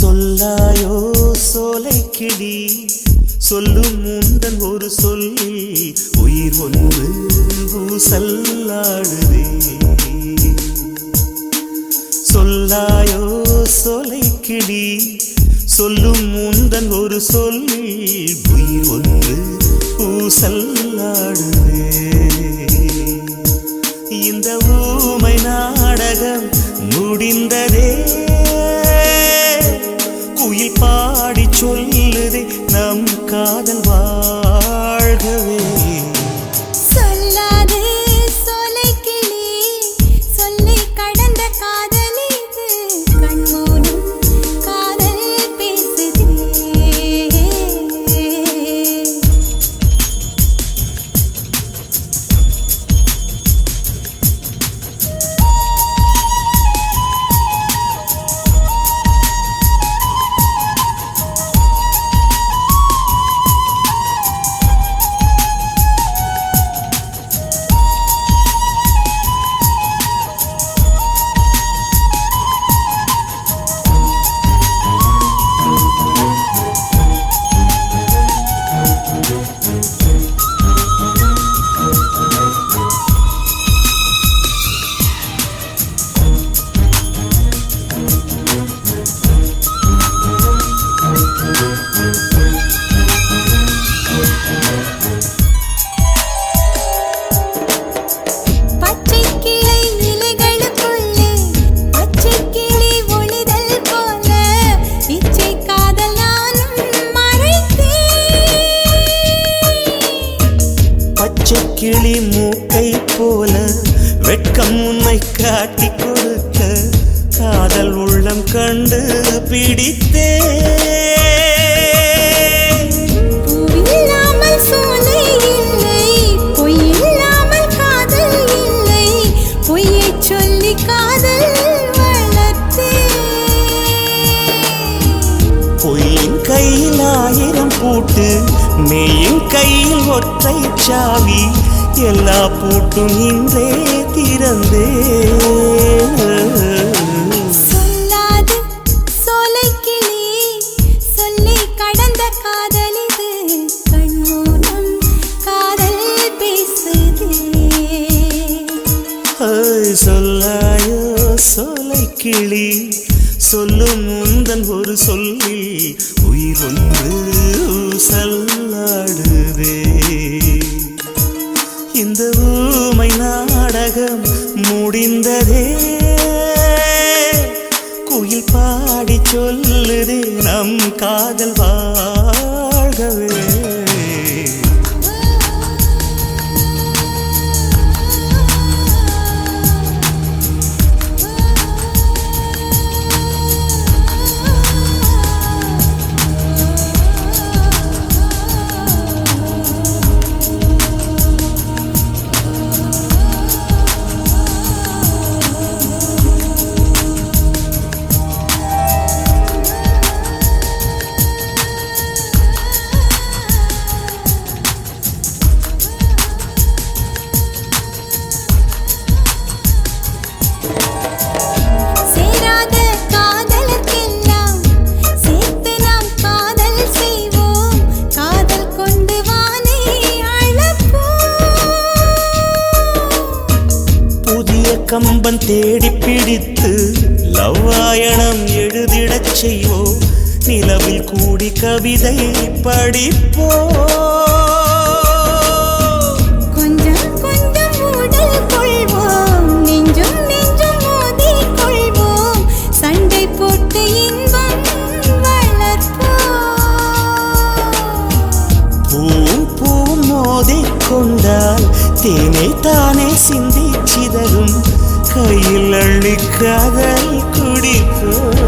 சொல்லாயோ சோலை கிளி சொல்லும் உந்தன் ஒரு சொல்லி உயிர் ஒன்று பூசல்லாடுதே சொல்லாயோ சோலை கிளி சொல்லும் உந்தன் ஒரு சொல்லி உயிர் ஒன்று பூசல்லாடுதே இந்த ஊமை நாடகம் முடிந்ததே. குயில் கிளி மூக்கை போல வெட்கம் உன்னை காட்டி கொடுக்க காதல் உள்ளம் கண்டு பிடித்தே பொய்யின் கையில் ஆயிரம் பூட்டு மெய்யின் கையில் ஒற்றை சாவி எல்லா பூட்டும் இன்றே திறந்தே. சொல்லாயோ சோலை கிளி சொல்லும் முந்தன் ஒரு சொல்லி உயிர் ஒன்று சல்லாடுதே உலகம் முடிந்ததே. குயில் பாடி சொல்லுது நம் காதல் கம்பன் தேடி பிடித்து லவ்வாயணம் எழுதிடச் செய்வோம். நிலவில் கூடி கவிதை படிப்போ தேனை தானே சிந்தி சிதறும். கையில் அள்ளி காதல் குடிப்போம்